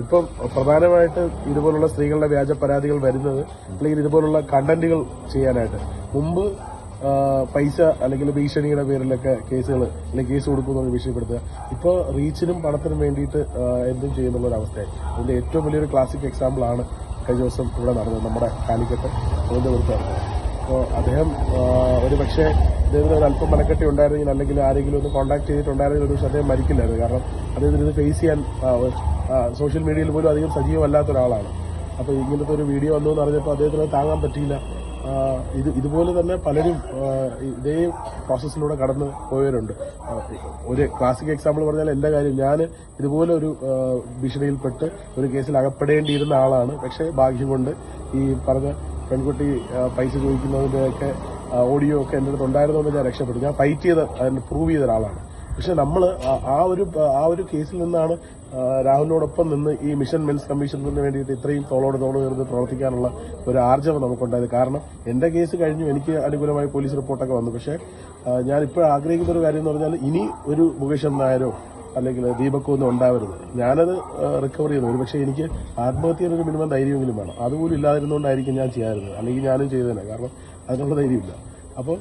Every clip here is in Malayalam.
ഇപ്പം പ്രധാനമായിട്ട് ഇതുപോലുള്ള സ്ത്രീകളുടെ വ്യാജ പരാതികൾ വരുന്നത് അല്ലെങ്കിൽ ഇതുപോലുള്ള കണ്ടന്റുകൾ ചെയ്യാനായിട്ട്. മുമ്പ് പൈസ അല്ലെങ്കിൽ ഭീഷണിയുടെ പേരിലൊക്കെ കേസുകൾ അല്ലെങ്കിൽ കേസ് കൊടുക്കുന്നവർ ഭീഷണിപ്പെടുത്തുക. ഇപ്പോൾ റീച്ചിനും പണത്തിനും വേണ്ടിയിട്ട് എന്തും ചെയ്യുന്നുള്ള ഒരു അവസ്ഥയായി. അതിന്റെ ഏറ്റവും വലിയൊരു ക്ലാസിക് എക്സാമ്പിളാണ് കഴിഞ്ഞ ദിവസം ഇവിടെ നടന്നത് നമ്മുടെ കാലിക്കറ്റ്. തിരുവനന്തപുരത്ത് നടന്നത് അപ്പോൾ അദ്ദേഹം ഒരു പക്ഷേ അദ്ദേഹത്തിന് ഒരു അല്പം മനക്കെട്ടി ഉണ്ടായിരുന്നെങ്കിൽ അല്ലെങ്കിൽ ആരെങ്കിലും ഒന്ന് കോൺടാക്ട് ചെയ്തിട്ടുണ്ടായിരുന്നെങ്കിൽ ഒരു പക്ഷേ അദ്ദേഹം മരിക്കില്ലായിരുന്നു. കാരണം അദ്ദേഹത്തിന് ഇത് ഫേസ് ചെയ്യാൻ സോഷ്യൽ മീഡിയയിൽ പോലും അധികം സജീവമല്ലാത്ത ഒരാളാണ്. അപ്പോൾ ഇങ്ങനത്തെ ഒരു വീഡിയോ വന്നു എന്ന് അറിഞ്ഞപ്പോൾ അദ്ദേഹത്തിന് താങ്ങാൻ പറ്റിയില്ല. ഇത് ഇതുപോലെ തന്നെ പലരും ഇതേ പ്രോസസ്സിലൂടെ കടന്നു പോയവരുണ്ട്. ഒരു ക്ലാസിക് എക്സാമ്പിൾ പറഞ്ഞാൽ എന്റെ കാര്യം. ഞാൻ ഇതുപോലെ ഒരു ഭീഷണിയിൽപ്പെട്ട് ഒരു കേസിൽ അകപ്പെടേണ്ടിയിരുന്ന ആളാണ്. പക്ഷേ ഭാഗ്യം കൊണ്ട് ഈ പറഞ്ഞ പെൺകുട്ടി പൈസ ചോദിക്കുന്നതിന്റെയൊക്കെ ഓഡിയോ ഒക്കെ എന്റെ അടുത്ത് ഉണ്ടായിരുന്നുകൊണ്ട് ഞാൻ രക്ഷപ്പെട്ടു. ഞാൻ ഫൈറ്റ് ചെയ്ത് അതിന് പ്രൂവ് ചെയ്ത ഒരാളാണ്. പക്ഷെ നമ്മൾ ആ ഒരു ആ ഒരു കേസിൽ നിന്നാണ് രാഹുലിനോടൊപ്പം നിന്ന് ഈ മിഷൻ മെൻസ് കമ്മീഷനിൽ വേണ്ടിയിട്ട് ഇത്രയും തോളോട് തോൾ ചേർന്ന് പ്രവർത്തിക്കാനുള്ള ഒരു ആർജവം നമുക്കുണ്ടായത്. കാരണം എന്റെ കേസ് കഴിഞ്ഞു എനിക്ക് അനുകൂലമായി പോലീസ് റിപ്പോർട്ടൊക്കെ വന്നു. പക്ഷേ ഇപ്പോൾ ആഗ്രഹിക്കുന്ന ഒരു കാര്യം എന്ന് പറഞ്ഞാൽ ഇനി ഒരു മുകേഷൻ നായരോ അല്ലെങ്കിൽ ദീപക്കോ ഒന്നും ഉണ്ടാവരുത്. ഞാനത് റിക്കവർ ചെയ്യുന്നു. ഒരു പക്ഷേ എനിക്ക് ആത്മഹത്യയുടെ ഒരു മിനിമം ധൈര്യമെങ്കിലും വേണം. അതുപോലും ഇല്ലാതിരുന്നുകൊണ്ടായിരിക്കും ഞാൻ ചെയ്യാറുണ്ട് അല്ലെങ്കിൽ ഞാനും ചെയ്തേനെ. കാരണം അതിനുള്ള ധൈര്യമില്ല. അപ്പോൾ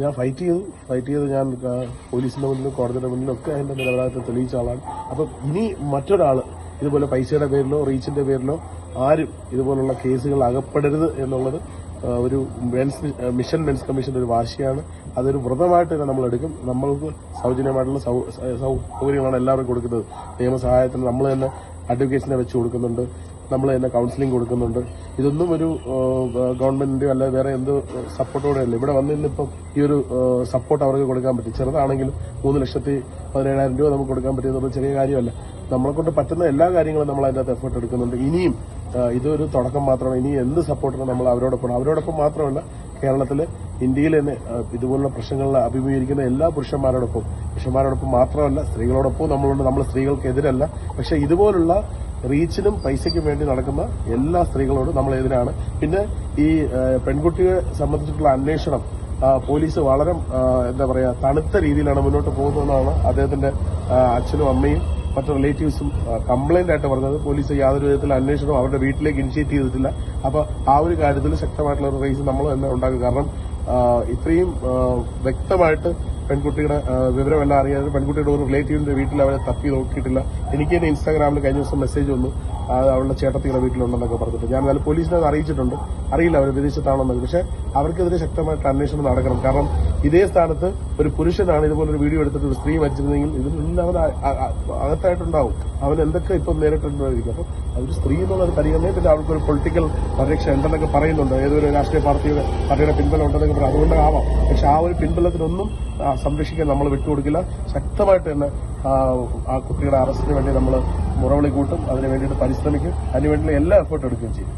ഞാൻ ഫൈറ്റ് ചെയ്തു. ഫൈറ്റ് ചെയ്ത് ഞാൻ പോലീസിന്റെ മുന്നിലും കോടതിയുടെ മുന്നിലും ഒക്കെ അതിന്റെ നിലവാരത്തെ തെളിയിച്ച ആളാണ്. അപ്പം ഇനി മറ്റൊരാൾ ഇതുപോലെ പൈസയുടെ പേരിലോ റീച്ചിന്റെ പേരിലോ ആരും ഇതുപോലുള്ള കേസുകൾ അകപ്പെടരുത് എന്നുള്ളത് ഒരു മെൻസ് മിഷൻ മെൻസ് കമ്മീഷന്റെ ഒരു വാശിയാണ് അതൊരു വ്രതമായിട്ട് തന്നെ നമ്മൾ എടുക്കും. നമ്മൾക്ക് സൗജന്യമായിട്ടുള്ള സൗകര്യങ്ങളാണ് എല്ലാവർക്കും കൊടുക്കുന്നത്. നിയമസഹായത്തിന് നമ്മൾ തന്നെ അഡ്വക്കേറ്റ്സിനെ വെച്ച് കൊടുക്കുന്നുണ്ട്. നമ്മൾ തന്നെ കൗൺസിലിംഗ് കൊടുക്കുന്നുണ്ട്. ഇതൊന്നും ഒരു ഗവൺമെന്റിന്റെയോ അല്ലെ വേറെ എന്ത് സപ്പോർട്ടോടെ അല്ല ഇവിടെ വന്നിരുന്ന് ഇപ്പം ഈ ഒരു സപ്പോർട്ട് അവർക്ക് കൊടുക്കാൻ പറ്റും. ചെറുതാണെങ്കിലും മൂന്ന് ലക്ഷത്തി പതിനേഴായിരം രൂപ നമുക്ക് കൊടുക്കാൻ പറ്റിയത് ചെറിയ കാര്യമല്ല. നമ്മളെ കൊണ്ട് പറ്റുന്ന എല്ലാ കാര്യങ്ങളും നമ്മൾ അതിനകത്ത് എഫേർട്ട് എടുക്കുന്നുണ്ട്. ഇനിയും ഇതൊരു തുടക്കം മാത്രമാണ്. ഇനി എന്ത് സപ്പോർട്ടിനും നമ്മൾ അവരോടൊപ്പം അവരോടൊപ്പം മാത്രമല്ല കേരളത്തിൽ ഇന്ത്യയിൽ തന്നെ ഇതുപോലുള്ള പ്രശ്നങ്ങളിൽ അഭിമുഖീകരിക്കുന്ന എല്ലാ പുരുഷന്മാരോടൊപ്പം പുരുഷന്മാരോടൊപ്പം മാത്രമല്ല സ്ത്രീകളോടൊപ്പം നമ്മളുണ്ട്. നമ്മൾ സ്ത്രീകൾക്കെതിരല്ല. പക്ഷേ ഇതുപോലുള്ള റീച്ചിനും പൈസയ്ക്കും വേണ്ടി നടക്കുന്ന എല്ലാ സ്ത്രീകളോടും നമ്മൾ എതിരാണ്. പിന്നെ ഈ പെൺകുട്ടിയെ സംബന്ധിച്ചിട്ടുള്ള അന്വേഷണം പോലീസ് വളരെ എന്താ പറയുക തണുത്ത രീതിയിലാണ് മുന്നോട്ട് പോകുന്നതെന്നാണ് അദ്ദേഹത്തിന്റെ അച്ഛനും അമ്മയും മറ്റു റിലേറ്റീവ്സും കംപ്ലൈന്റ് ആയിട്ട് പറഞ്ഞത്. പോലീസ് യാതൊരു വിധത്തിൽ അന്വേഷണം അവരുടെ വീട്ടിലേക്ക് ഇനിഷ്യേറ്റ് ചെയ്തിട്ടില്ല. അപ്പൊ ആ ഒരു കാര്യത്തിൽ ശക്തമായിട്ടുള്ള ഒരു റേസ് നമ്മൾ തന്നെ ഉണ്ടാക്കും കാരണം ഇത്രയും വ്യക്തമായിട്ട് പെൺകുട്ടിയുടെ വിവരമെല്ലാം അറിയാതെ പെൺകുട്ടിയുടെ ഒരു റിലേറ്റീവിന്റെ വീട്ടിൽ അവരെ തപ്പി നോക്കിയിട്ടില്ല. എനിക്ക് തന്നെ ഇൻസ്റ്റാഗ്രാമിൽ കഴിഞ്ഞ ദിവസം മെസ്സേജ് വന്നു. അവളുടെ ചേട്ടത്തിയുടെ വീട്ടിലുണ്ടെന്നൊക്കെ പറഞ്ഞിട്ട്. ഞാൻ എന്നാലും പോലീസിനെ അത് അറിയിച്ചിട്ടുണ്ട്. അറിയില്ല അവർ വിദേശത്താണെന്ന് പക്ഷെ അവർക്കെതിരെ ശക്തമായിട്ട് അന്വേഷണം നടക്കണം. കാരണം ഇതേ സ്ഥാനത്ത് ഒരു പുരുഷനാണ് ഇതുപോലൊരു വീഡിയോ എടുത്തിട്ട് ഒരു സ്ത്രീ മരിച്ചിരുന്നെങ്കിൽ ഇതിലെല്ലാം അവൻ അകത്തായിട്ടുണ്ടാവും. അവൻ എന്തൊക്കെ ഇപ്പം നേരിട്ടുണ്ടായിരിക്കും അപ്പം അതൊരു സ്ത്രീ എന്നുള്ളത് പരിഗണന പിന്നെ അവർക്കൊരു പൊളിറ്റിക്കൽ പരിരക്ഷ ഉണ്ടെന്നൊക്കെ പറയുന്നുണ്ട്. ഏതൊരു രാഷ്ട്രീയ പാർട്ടിയുടെ പാർട്ടിയുടെ പിൻബലം ഉണ്ടെന്നൊക്കെ പറയും. അതുകൊണ്ടാവാം പക്ഷെ ആ ഒരു പിൻബലത്തിനൊന്നും സംരക്ഷിക്കാൻ നമ്മൾ വിട്ടുകൊടുക്കില്ല. ശക്തമായിട്ട് തന്നെ ആ കുട്ടിയുടെ അറസ്റ്റിന് വേണ്ടി നമ്മൾ മുറവിളി കൂട്ടും അതിന് വേണ്ടിയിട്ട് പരിശ്രമിക്കും അതിനുവേണ്ടിയുള്ള എല്ലാ എഫേർട്ടും എടുക്കുകയും ചെയ്യും.